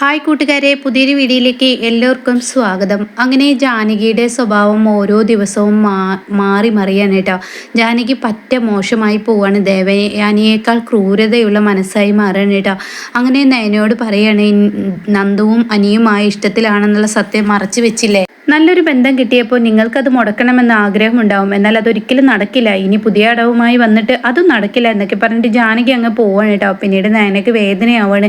Hi കൂട്ടുകാരെ പുതിയൊരു വീഡിയോയിലേക്ക് എല്ലാവർക്കും സ്വാഗതം. അങ്ങനെ ജാനകിയുടെ സ്വഭാവം ഓരോ ദിവസവും മാറി മറിയാണ് കേട്ടോ. ജാനകി പറ്റ മോശമായി പോവാണ്. ദേവയാനിയേക്കാൾ ക്രൂരതയുള്ള മനസ്സായി മാറുകയാണ് കേട്ടോ. അങ്ങനെ നയനോട് പറയാണ് നന്ദുവും അനിയുമായ ഇഷ്ടത്തിലാണെന്നുള്ള സത്യം മറച്ചു വെച്ചില്ലേ? നല്ലൊരു ബന്ധം കിട്ടിയപ്പോൾ നിങ്ങൾക്കത് മുടക്കണമെന്ന് ആഗ്രഹമുണ്ടാവും. എന്നാൽ അതൊരിക്കലും നടക്കില്ല. ഇനി പുതിയ അടവുമായി വന്നിട്ട് അതും നടക്കില്ല എന്നൊക്കെ പറഞ്ഞിട്ട് ജാനകി അങ്ങ് പോവാണ് കേട്ടോ. പിന്നീട് നയനക്ക് വേദനയാവാണ്.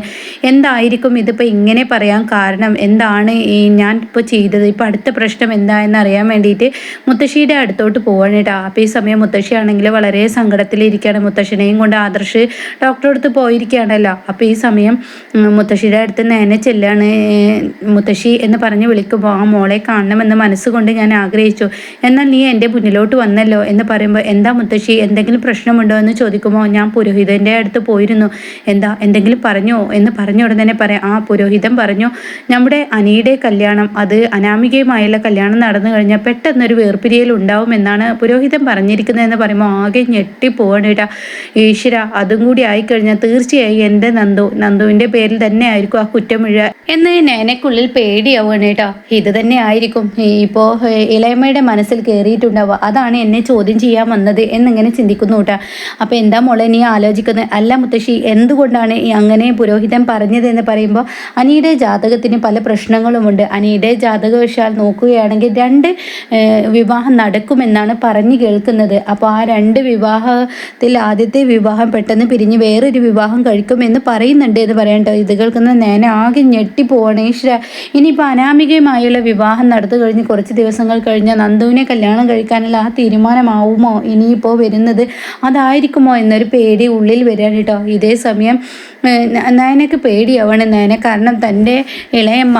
എന്തായിരിക്കും ഇതിപ്പോൾ ഇങ്ങനെ പറയാൻ കാരണം? എന്താണ് ഈ ഞാൻ ഇപ്പോൾ ചെയ്തത്? ഇപ്പോൾ അടുത്ത പ്രശ്നം എന്താണെന്ന് അറിയാൻ വേണ്ടിയിട്ട് മുത്തശ്ശിയുടെ അടുത്തോട്ട് പോവാണ് കേട്ടോ. അപ്പോൾ ഈ സമയം മുത്തശ്ശിയാണെങ്കിൽ വളരെ സങ്കടത്തിലിരിക്കുകയാണ് മുത്തശ്ശനെയും കൊണ്ട് ആദർശ് ഡോക്ടറെ അടുത്ത് പോയിരിക്കുകയാണല്ലോ. അപ്പോൾ ഈ സമയം മുത്തശ്ശിയുടെ അടുത്ത് നയന ചെല്ലാണ്. മുത്തശ്ശി എന്ന് പറഞ്ഞ് വിളിക്കുമ്പോൾ ആ മോളെ കാണണം. കാണണമെന്ന് മനസ്സുകൊണ്ട് ഞാൻ ആഗ്രഹിച്ചു. എന്നാൽ നീ എന്റെ മുന്നിലോട്ട് വന്നല്ലോ എന്ന് പറയുമ്പോൾ എന്താ മുത്തശ്ശി എന്തെങ്കിലും പ്രശ്നമുണ്ടോ എന്ന് ചോദിക്കുമോ? ഞാൻ പുരോഹിതന്റെ അടുത്ത് പോയിരുന്നു. എന്താ എന്തെങ്കിലും പറഞ്ഞോ? എന്ന് പറഞ്ഞ ഉടനെ തന്നെ പറയാം. ആ പുരോഹിതൻ പറഞ്ഞു നമ്മുടെ അനിയുടെ കല്യാണം അത് അനാമികയുമായുള്ള കല്യാണം നടന്നു കഴിഞ്ഞാൽ പെട്ടെന്നൊരു വേർപിരിയൽ ഉണ്ടാവുമെന്നാണ് പുരോഹിതൻ പറഞ്ഞിരിക്കുന്നത് എന്ന് പറയുമ്പോൾ ആകെ ഞെട്ടിപ്പോവാണ് കേട്ടാ ഈശ്വര അതും കൂടി ആയിക്കഴിഞ്ഞാൽ തീർച്ചയായും എന്റെ നന്ദു നന്ദുവിന്റെ പേരിൽ തന്നെ ആയിരിക്കും ആ കുറ്റമിഴ വീഴുക എന്ന് നേനക്കുള്ളിൽ പേടിയാവുകയാണ് കേട്ടോ ഇത് തന്നെ ആയിരിക്കും ആയിരിക്കും ഇപ്പോൾ ഇളയമ്മയുടെ മനസ്സിൽ കയറിയിട്ടുണ്ടാവുക അതാണ് എന്നെ ചോദ്യം ചെയ്യാൻ വന്നത് എന്നിങ്ങനെ ചിന്തിക്കുന്നു കേട്ടോ. അപ്പോൾ എന്താ മോളെ നീ ആലോചിക്കുന്നത് അല്ല മുത്തശ്ശി എന്തുകൊണ്ടാണ് അങ്ങനെ പുരോഹിതൻ പറഞ്ഞതെന്ന് പറയുമ്പോൾ അനിയുടെ ജാതകത്തിന് പല പ്രശ്നങ്ങളുമുണ്ട്. അനിയുടെ ജാതകവശാൽ നോക്കുകയാണെങ്കിൽ രണ്ട് വിവാഹം നടക്കുമെന്നാണ് പറഞ്ഞു കേൾക്കുന്നത്. അപ്പോൾ ആ രണ്ട് വിവാഹത്തിൽ ആദ്യത്തെ വിവാഹം പെട്ടെന്ന് പിരിഞ്ഞ് വേറൊരു വിവാഹം കഴിക്കുമെന്ന് പറയുന്നുണ്ട് എന്ന് പറയണ്ടോ ഇത് കേൾക്കുന്ന നേനെ ആകെ ഞെട്ടിപ്പോവാണ് ഈശ്വര. ഇനിയിപ്പോൾ അനാമികയുമായുള്ള വിവാഹം നടത്തും അടുത്ത് കഴിഞ്ഞ് കുറച്ച് ദിവസങ്ങൾ കഴിഞ്ഞ് നന്ദുവിനെ കല്യാണം കഴിക്കാനുള്ള ആ തീരുമാനമാവുമോ? ഇനിയിപ്പോൾ വരുന്നത് അതായിരിക്കുമോ എന്നൊരു പേടി ഉള്ളിൽ വരികയാണ് കേട്ടോ. ഇതേ സമയം നയനക്ക് പേടിയാവാണ്. നയന കാരണം തന്റെ ഇളയമ്മ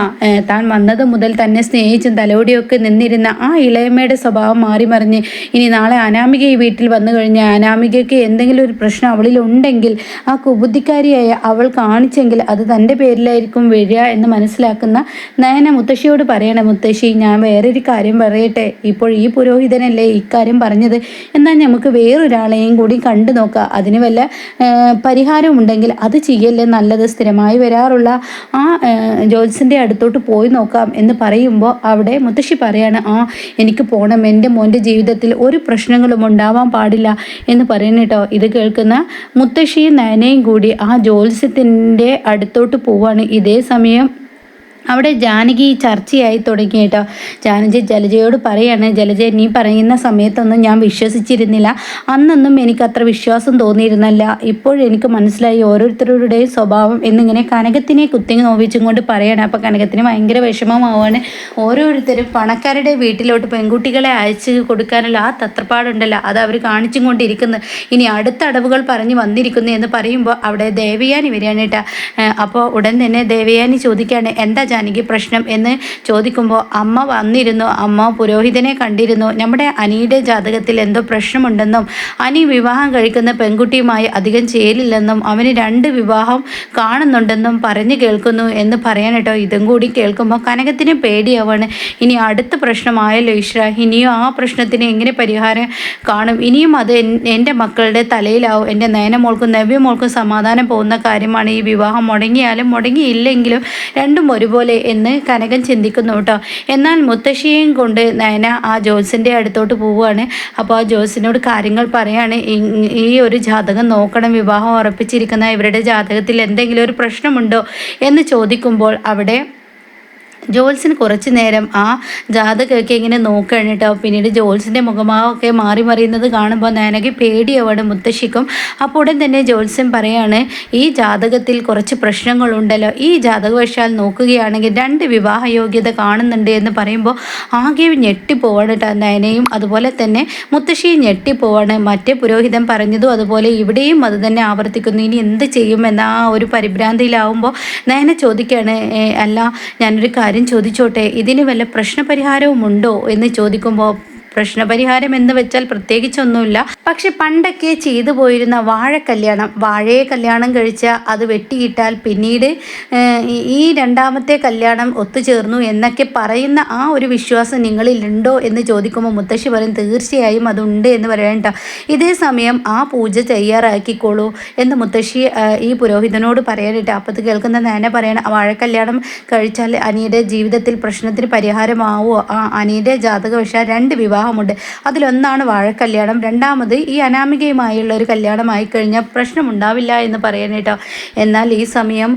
താൻ വന്നത് മുതൽ തന്നെ സ്നേഹിച്ചും തലോടിയൊക്കെ നിന്നിരുന്ന ആ ഇളയമ്മയുടെ സ്വഭാവം മാറി മറിഞ്ഞ് ഇനി നാളെ അനാമിക ഈ വീട്ടിൽ വന്നു കഴിഞ്ഞാൽ അനാമികയ്ക്ക് എന്തെങ്കിലും ഒരു പ്രശ്നം അവളിൽ ഉണ്ടെങ്കിൽ ആ കുബുദ്ധിക്കാരിയായ അവൾ കാണിച്ചെങ്കിൽ അത് തന്റെ പേരിലായിരിക്കും വരിക എന്ന് മനസ്സിലാക്കുന്ന നയന മുത്തശ്ശിയോട് പറയണം മുത്തശ്ശി ഞാൻ വേറൊരു കാര്യം പറയട്ടെ? ഇപ്പോൾ ഈ പുരോഹിതനല്ലേ ഇക്കാര്യം പറഞ്ഞത്? എന്നാൽ നമുക്ക് വേറൊരാളെയും കൂടി കണ്ടു നോക്കുക അതിന് വല്ല പരിഹാരമുണ്ടെങ്കിൽ അത് ചെയ്യല്ലേ നല്ലത്? സ്ഥിരമായി വരാറുള്ള ആ ജോത്സിന്റെ അടുത്തോട്ട് പോയി നോക്കാം എന്ന് പറയുമ്പോൾ അവിടെ മുത്തശ്ശി പറയാണ് ആ എനിക്ക് പോകണം എന്റെ മോന്റെ ജീവിതത്തിൽ ഒരു പ്രശ്നങ്ങളും ഉണ്ടാവാൻ പാടില്ല എന്ന് പറയുന്നു കേട്ടോ. ഇത് കേൾക്കുന്ന മുത്തശ്ശിയും നയനയും കൂടി ആ ജോത്സ്യത്തിന്റെ അടുത്തോട്ട് പോവാണ്. ഇതേ സമയം അവിടെ ജാനകി ചർച്ചയായി തുടങ്ങി കേട്ടോ. ജാനകി ജലജയോട് പറയാണ് ജലജ നീ പറയുന്ന സമയത്തൊന്നും ഞാൻ വിശ്വസിച്ചിരുന്നില്ല. അന്നൊന്നും എനിക്ക് അത്ര വിശ്വാസം തോന്നിയിരുന്നല്ല. ഇപ്പോഴെനിക്ക് മനസ്സിലായി ഓരോരുത്തരുടെയും സ്വഭാവം എന്നിങ്ങനെ കനകത്തിനെ കുത്തി നോവിച്ചും കൊണ്ട് പറയണം. അപ്പോൾ കനകത്തിന് ഭയങ്കര വിഷമമാവാണ് ഓരോരുത്തരും പണക്കാരുടെ വീട്ടിലോട്ട് പെൺകുട്ടികളെ അയച്ച് കൊടുക്കാനുള്ള ആ തത്രപ്പാടുണ്ടല്ലോ. അത് അവർ കാണിച്ചും കൊണ്ടിരിക്കുന്നത് ഇനി അടുത്ത അടവുകൾ പറഞ്ഞ് വന്നിരിക്കുന്നു എന്ന് പറയുമ്പോൾ അവിടെ ദേവയാനി വരികയാണ് കേട്ടോ. അപ്പോൾ ഉടൻ തന്നെ ദേവയാനി ചോദിക്കുകയാണ് എന്താ ജാനകി പ്രശ്നം എന്ന് ചോദിക്കുമ്പോൾ അമ്മ വന്നിരുന്നു അമ്മ പുരോഹിതനെ കണ്ടിരുന്നു. നമ്മുടെ അനിയുടെ ജാതകത്തിൽ എന്തോ പ്രശ്നമുണ്ടെന്നും അനി വിവാഹം കഴിക്കുന്ന പെൺകുട്ടിയുമായി അധികം ചേരില്ലെന്നും അവന് രണ്ട് വിവാഹം കാണുന്നുണ്ടെന്നും പറഞ്ഞു കേൾക്കുന്നു എന്ന് പറയാനട്ടോ. ഇതും കൂടി കേൾക്കുമ്പോൾ കനകത്തിന് പേടിയാവാണ്. ഇനി അടുത്ത പ്രശ്നമായല്ലോ ഈശ്വര. ഇനിയും ആ പ്രശ്നത്തിന് എങ്ങനെ പരിഹാരം കാണും? ഇനിയും അത് എന്റെ മക്കളുടെ തലയിലാവും. എന്റെ നയനമോൾക്കും നവ്യമോൾക്കും സമാധാനം പോകുന്ന കാര്യമാണ് ഈ വിവാഹം. മുടങ്ങിയാലും മുടങ്ങിയില്ലെങ്കിലും രണ്ടും ഒരുപോലെ പോലെ എന്ന് കനകൻ ചിന്തിക്കുന്നു കേട്ടോ. എന്നാൽ മുത്തശ്ശിയെയും കൊണ്ട് നയന ആ ജോസിന്റെ അടുത്തോട്ട് പോവുകയാണ്. അപ്പോൾ ആ ജോസിനോട് കാര്യങ്ങൾ പറയാണ്. ഈ ഒരു ജാതകം നോക്കണം. വിവാഹം ഉറപ്പിച്ചിരിക്കുന്ന ഇവരുടെ ജാതകത്തിൽ എന്തെങ്കിലും ഒരു പ്രശ്നമുണ്ടോ എന്ന് ചോദിക്കുമ്പോൾ അവിടെ ജോൽസിന് കുറച്ച് നേരം ആ ജാതകമൊക്കെ ഇങ്ങനെ നോക്കുകയാണ് കേട്ടോ. പിന്നീട് ജോൽസിന്റെ മുഖമാവൊക്കെ മാറി മറിയുന്നത് കാണുമ്പോൾ നയനയ്ക്ക് പേടിയവിടെ മുത്തശ്ശിക്കും. അപ്പോൾ ഉടൻ തന്നെ ജോത്സ്യൻ പറയാണ് ഈ ജാതകത്തിൽ കുറച്ച് പ്രശ്നങ്ങളുണ്ടല്ലോ. ഈ ജാതകവശാൽ നോക്കുകയാണെങ്കിൽ രണ്ട് വിവാഹ യോഗ്യത കാണുന്നുണ്ട് എന്ന് പറയുമ്പോൾ ആകെ ഞെട്ടിപ്പോവാണ് കേട്ടോ നയനയും. അതുപോലെ തന്നെ മുത്തശ്ശിയും ഞെട്ടിപ്പോവാണ്. മറ്റേ പുരോഹിതൻ പറഞ്ഞതും അതുപോലെ ഇവിടെയും അത് തന്നെ ആവർത്തിക്കുന്നു. ഇനി എന്ത് ചെയ്യുമെന്ന ആ ഒരു പരിഭ്രാന്തിയിലാവുമ്പോൾ നയന ചോദിക്കുകയാണ് അല്ല ഞാനൊരു കാര്യം ചോദിച്ചോട്ടെ? ഇതിന് വല്ല പ്രശ്നപരിഹാരവും ഉണ്ടോ എന്ന് ചോദിക്കുമ്പോൾ പ്രശ്നപരിഹാരം എന്ന് വെച്ചാൽ പ്രത്യേകിച്ചൊന്നുമില്ല. പക്ഷെ പണ്ടൊക്കെ ചെയ്തു പോയിരുന്ന വാഴ കല്യാണം വാഴയെ കല്യാണം കഴിച്ച അത് വെട്ടിയിട്ടാൽ പിന്നീട് ഈ രണ്ടാമത്തെ കല്യാണം ഒത്തുചേർന്നു എന്നൊക്കെ പറയുന്ന ആ ഒരു വിശ്വാസം നിങ്ങളിലുണ്ടോ എന്ന് ചോദിക്കുമ്പോൾ മുത്തശ്ശി പറയും തീർച്ചയായും അതുണ്ട് എന്ന് പറയണ്ട ഇതേ സമയം ആ പൂജ തയ്യാറാക്കിക്കോളൂ എന്ന് മുത്തശ്ശി ഈ പുരോഹിതനോട് പറയാനിട്ട് അപ്പോൾ അത് കേൾക്കുന്ന നേന പറയണം വാഴക്കല്യാണം കഴിച്ചാൽ അനിയുടെ ജീവിതത്തിൽ പ്രശ്നത്തിന് പരിഹാരമാവോ? ആ അനിയുടെ ജാതകവശാൽ രണ്ട് വിവാഹമുണ്ട്. അതിലൊന്നാണ് വാഴക്കല്യാണം. രണ്ടാമത് ഈ അനാമികയുമായുള്ള ഒരു കല്യാണമായി കഴിഞ്ഞാൽ പ്രശ്നമുണ്ടാവില്ല എന്ന് പറയാനേട്ടോ എന്നാൽ ഈ സമയം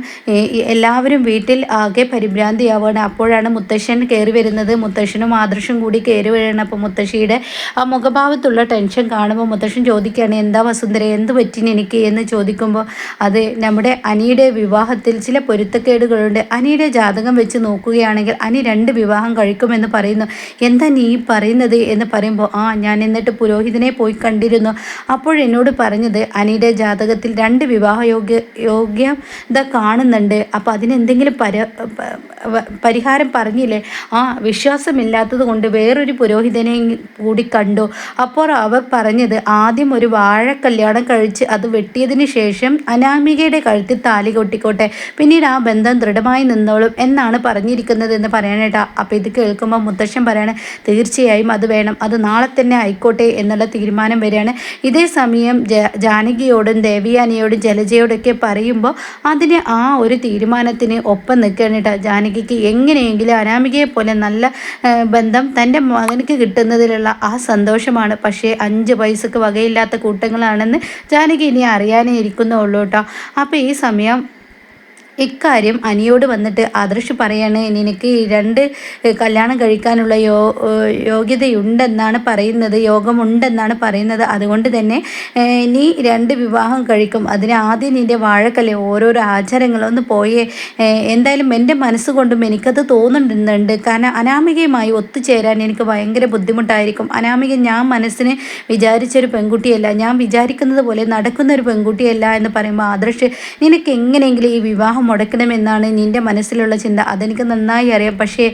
എല്ലാവരും വീട്ടിൽ ആകെ പരിഭ്രാന്തിയാവുകയാണ്. അപ്പോഴാണ് മുത്തശ്ശൻ കയറി വരുന്നത്. മുത്തശ്ശനും ആദർശം കൂടി കയറി വരണം അപ്പോൾ മുത്തശ്ശിയുടെ ആ മുഖഭാവത്തുള്ള ടെൻഷൻ കാണുമ്പോൾ മുത്തശ്ശൻ ചോദിക്കുകയാണ് എന്താ വസുന്ധര എന്ത് പറ്റിന് എനിക്ക് എന്ന് ചോദിക്കുമ്പോൾ അത് നമ്മുടെ അനിയുടെ വിവാഹത്തിൽ ചില പൊരുത്തക്കേടുകളുണ്ട്. അനിയുടെ ജാതകം വെച്ച് നോക്കുകയാണെങ്കിൽ അനി രണ്ട് വിവാഹം കഴിക്കുമെന്ന് പറയുന്നു. എന്താ നീ പറയുന്നത്? എന്ന് പറയുമ്പോൾ ആ ഞാൻ എന്നിട്ട് പുരോഹിതനെ പോയി കണ്ടിരുന്നു. അപ്പോഴെന്നോട് പറഞ്ഞത് അനിയുടെ ജാതകത്തിൽ രണ്ട് വിവാഹ യോഗ്യ യോഗ്യത കാണുന്നുണ്ട്. അപ്പോൾ അതിനെന്തെങ്കിലും പര പരിഹാരം പറഞ്ഞില്ലേ? ആ വിശ്വാസമില്ലാത്തത് കൊണ്ട് വേറൊരു പുരോഹിതനെ കൂടി കണ്ടു. അപ്പോൾ അവർ പറഞ്ഞത് ആദ്യം ഒരു വാഴ കല്യാണം കഴിച്ച് അത് വെട്ടിയതിന് ശേഷം അനാമികയുടെ കഴുത്തിൽ താലി കൊട്ടിക്കോട്ടെ. പിന്നീട് ആ ബന്ധം ദൃഢമായി നിന്നോളും എന്നാണ് പറഞ്ഞിരിക്കുന്നത് എന്ന് പറയാനേട്ടാ അപ്പോൾ ഇത് കേൾക്കുമ്പോൾ മുത്തശ്ശൻ പറയണേ തീർച്ചയായും അത് വേണം അത് നാളെ തന്നെ ആയിക്കോട്ടെ എന്നുള്ള തീരുമാനം വരികയാണ് ഇതേ സമയം ജാനകിയോടും ദേവിയാനിയോടും ജലജയോടൊക്കെ പറയുമ്പോൾ അതിന് ആ ഒരു തീരുമാനത്തിന് ഒപ്പം നിൽക്കുകയാണ് കേട്ടോ ജാനകിക്ക് എങ്ങനെയെങ്കിലും അനാമികയെ പോലെ നല്ല ബന്ധം തന്റെ മകനക്ക് കിട്ടുന്നതിലുള്ള ആ സന്തോഷമാണ്. പക്ഷേ അഞ്ച് പൈസക്ക് വകയില്ലാത്ത കൂട്ടങ്ങളാണെന്ന് ജാനകി ഇനി അറിയാനേ ഇരിക്കുന്നുള്ളൂ കേട്ടോ അപ്പോൾ ഈ സമയം ഇക്കാര്യം അനിയോട് വന്നിട്ട് ആദർശ് പറയാണ് നിനക്ക് രണ്ട് കല്യാണം കഴിക്കാനുള്ള യോ യോഗ്യതയുണ്ടെന്നാണ് പറയുന്നത് യോഗമുണ്ടെന്നാണ് പറയുന്നത്. അതുകൊണ്ട് തന്നെ നീ രണ്ട് വിവാഹം കഴിക്കും. അതിന് ആദ്യം നിന്റെ വാഴക്കല്ലേ ഓരോരോ ആചാരങ്ങളൊന്ന് പോയേ. എന്തായാലും എന്റെ മനസ്സുകൊണ്ടും എനിക്കത് തോന്നുന്നുണ്ട്. കാരണം അനാമികയുമായി ഒത്തുചേരാൻ എനിക്ക് ഭയങ്കര ബുദ്ധിമുട്ടായിരിക്കും. അനാമിക ഞാൻ മനസ്സിന് വിചാരിച്ചൊരു പെൺകുട്ടിയല്ല. ഞാൻ വിചാരിക്കുന്നത് പോലെ നടക്കുന്ന ഒരു പെൺകുട്ടിയല്ല എന്ന് പറയുമ്പോൾ ആദർശ് നിനക്ക് എങ്ങനെയെങ്കിലും ഈ വിവാഹം മുടക്കണമെന്നാണ് നിന്റെ മനസ്സിലുള്ള ചിന്ത. അതെനിക്ക് നന്നായി അറിയാം. പക്ഷേ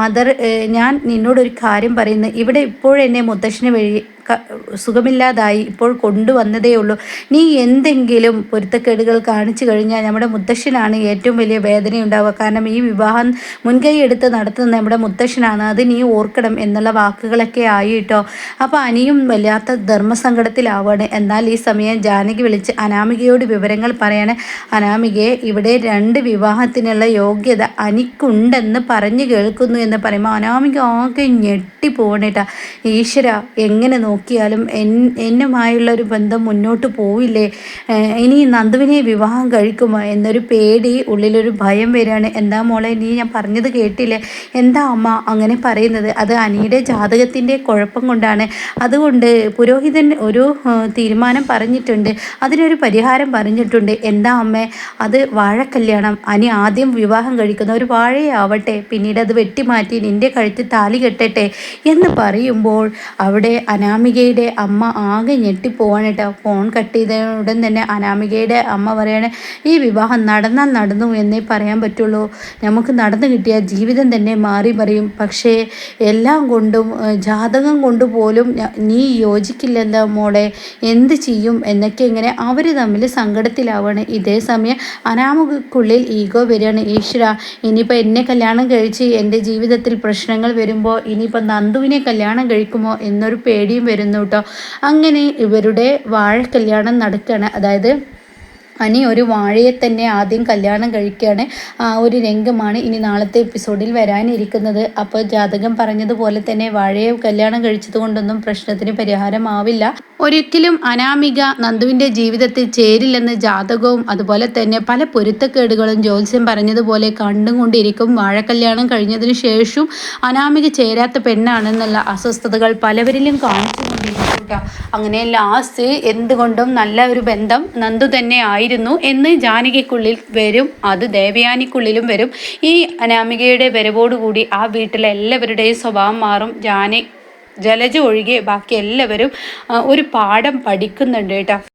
ആദർ ഞാൻ നിന്നോടൊരു കാര്യം പറയുന്നു. ഇവിടെ ഇപ്പോഴെന്നെ മുത്തശ്ശന് വഴി സുഖമില്ലാതായി ഇപ്പോൾ കൊണ്ടുവന്നതേ ഉള്ളൂ. നീ എന്തെങ്കിലും പൊരുത്തക്കേടുകൾ കാണിച്ചു കഴിഞ്ഞാൽ നമ്മുടെ മുത്തശ്ശനാണ് ഏറ്റവും വലിയ വേദന ഉണ്ടാവുക കാരണം ഈ വിവാഹം മുൻകൈ എടുത്ത് നടത്തുന്ന നമ്മുടെ മുത്തശ്ശനാണ്. അത് നീ ഓർക്കണം എന്നുള്ള വാക്കുകളൊക്കെ ആയിട്ടോ. അപ്പോൾ അനിയും വല്ലാത്ത ധർമ്മസങ്കടത്തിലാവാണ്. എന്നാൽ ഈ സമയം ജാനകി വിളിച്ച് അനാമികയോട് വിവരങ്ങൾ പറയാണ്. അനാമികയെ ഇവിടെ രണ്ട് വിവാഹത്തിനുള്ള യോഗ്യത അനിക്കുണ്ടെന്ന് പറഞ്ഞു കേൾക്കുന്നു എന്ന് പറയുമ്പോൾ അനാമിക ആകെ ഞെട്ടിപ്പോണേട്ടാ ഈശ്വര എങ്ങനെ നോക്കിയാലും എന്നുമായുള്ള ഒരു ബന്ധം മുന്നോട്ട് പോവില്ലേ? ഇനി നന്ദുവിനെ വിവാഹം കഴിക്കുമോ എന്നൊരു പേടി ഉള്ളിലൊരു ഭയം വരികയാണ്. എന്താ മോളെ നീ ഞാൻ പറഞ്ഞത് കേട്ടില്ലേ? എന്താ അമ്മ അങ്ങനെ പറയുന്നത്? അത് അനിയുടെ ജാതകത്തിന്റെ കുഴപ്പം കൊണ്ടാണ്. അതുകൊണ്ട് പുരോഹിതൻ ഒരു തീരുമാനം പറഞ്ഞിട്ടുണ്ട്. അതിനൊരു പരിഹാരം പറഞ്ഞിട്ടുണ്ട്. എന്താ അമ്മേ? അത് വാഴക്കല്യാണം. അനി ആദ്യം വിവാഹം കഴിക്കുന്ന ഒരു വാഴയാവട്ടെ. പിന്നീട് അത് വെട്ടിമാറ്റി നിന്റെ കഴുത്തിൽ താലി കെട്ടട്ടെ എന്ന് പറയുമ്പോൾ അവിടെ അനാമ അനാമികയുടെ അമ്മ ആകെ ഞെട്ടിപ്പോവാണ് കേട്ടോ. ഫോൺ കട്ട് ചെയ്ത ഉടൻ തന്നെ അനാമികയുടെ അമ്മ പറയാണ് ഈ വിവാഹം നടന്നാൽ നടന്നു എന്നേ പറയാൻ പറ്റുള്ളൂ. നമുക്ക് നടന്നു കിട്ടിയ ജീവിതം തന്നെ മാറി പറയും പക്ഷേ എല്ലാം കൊണ്ടും ജാതകം കൊണ്ട് പോലും നീ യോജിക്കില്ലല്ലോ മോളെ എന്ത് ചെയ്യും എന്നൊക്കെ ഇങ്ങനെ അവർ തമ്മിൽ സങ്കടത്തിലാവാണ്. ഇതേ സമയം അനാമികക്കുള്ളിൽ ഈഗോ വരികയാണ്. ഈശ്വര ഇനിയിപ്പോൾ എന്നെ കല്യാണം കഴിച്ച് എന്റെ ജീവിതത്തിൽ പ്രശ്നങ്ങൾ വരുമ്പോൾ ഇനിയിപ്പോൾ നന്ദുവിനെ കല്യാണം കഴിക്കുമോ? എന്നൊരു പേടിയും വരുന്നു കേട്ടോ അങ്ങനെ ഇവരുടെ വാഴ കല്യാണം നടക്കുകയാണ് അതായത് അനി ഒരു വാഴയെ തന്നെ ആദ്യം കല്യാണം കഴിക്കുകയാണ് ആ ഒരു രംഗമാണ് ഇനി നാളത്തെ എപ്പിസോഡിൽ വരാനിരിക്കുന്നത്. അപ്പോൾ ജാതകം പറഞ്ഞതുപോലെ തന്നെ വാഴയെ കല്യാണം കഴിച്ചത് കൊണ്ടൊന്നും പ്രശ്നത്തിന് പരിഹാരമാവില്ല. ഒരിക്കലും അനാമിക നന്ദുവിന്റെ ജീവിതത്തിൽ ചേരില്ലെന്ന് ജാതകവും അതുപോലെ തന്നെ പല പൊരുത്തക്കേടുകളും ജ്യോത്സ്യം പറഞ്ഞതുപോലെ കണ്ടും കൊണ്ടിരിക്കും. വാഴക്കല്യാണം കഴിഞ്ഞതിന് ശേഷവും അനാമിക ചേരാത്ത പെണ്ണാണെന്നുള്ള അസ്വസ്ഥതകൾ പലവരിലും കാണിച്ചു അങ്ങനെ ലാസ്റ്റ് എന്തുകൊണ്ടും നല്ല ഒരു ബന്ധം നന്ദു തന്നെ ആയിരുന്നു എന്ന് ജാനകിക്കുള്ളിൽ വരും അത് ദേവയാനിക്കുള്ളിലും വരും. ഈ അനാമികയുടെ വരവോടുകൂടി ആ വീട്ടിലെ എല്ലാവരുടെയും സ്വഭാവം മാറും. ജാനി ജലജ ഒഴികെ ബാക്കി എല്ലാവരും ഒരു പാഠം പഠിക്കുന്നുണ്ട് കേട്ടോ.